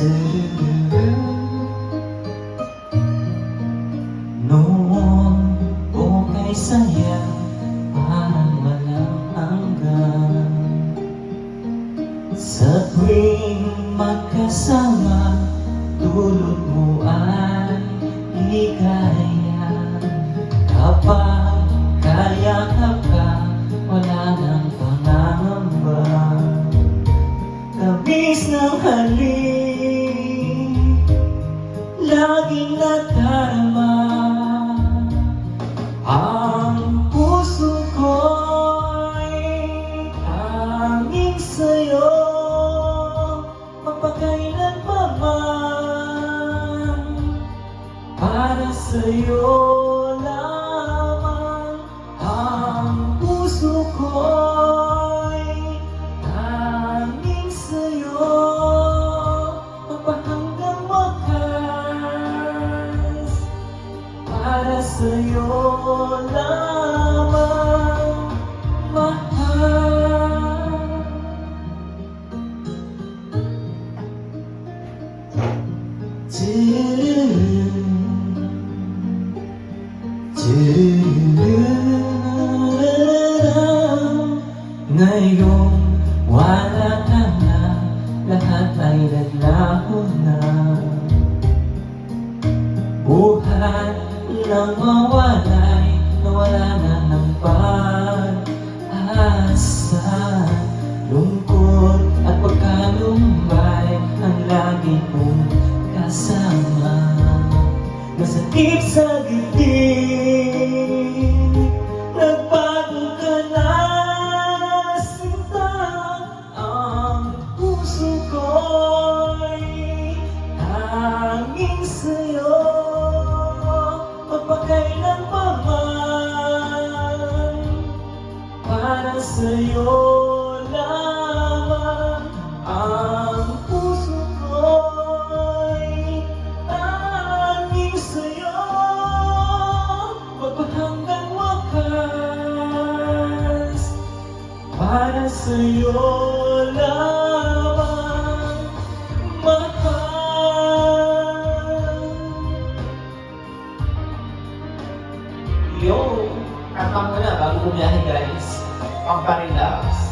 Saya Parang walang hanggan Sa tuwing magkasama Tulog mo ay ligaya Kapag kayakap ka Laging nadarama Ang puso ko'y tanging sa'yo. Mapagkailan pa man Para sa'yo sa'yo lamang mahal. Ngayon wala ka na Lahat ay naglaho na. Buhay lang mawalay Nawala na ng pag-asa. Lungkot at pagkalumbay Ang lagi kong kasama. Masakit sa dibdib sa'yo lamang Ang puso ko'y hanging sa'yo Magpahanggang wakas Para sa'yo mahal Yo, kanta mo na bago bumiyahe guys. of loves.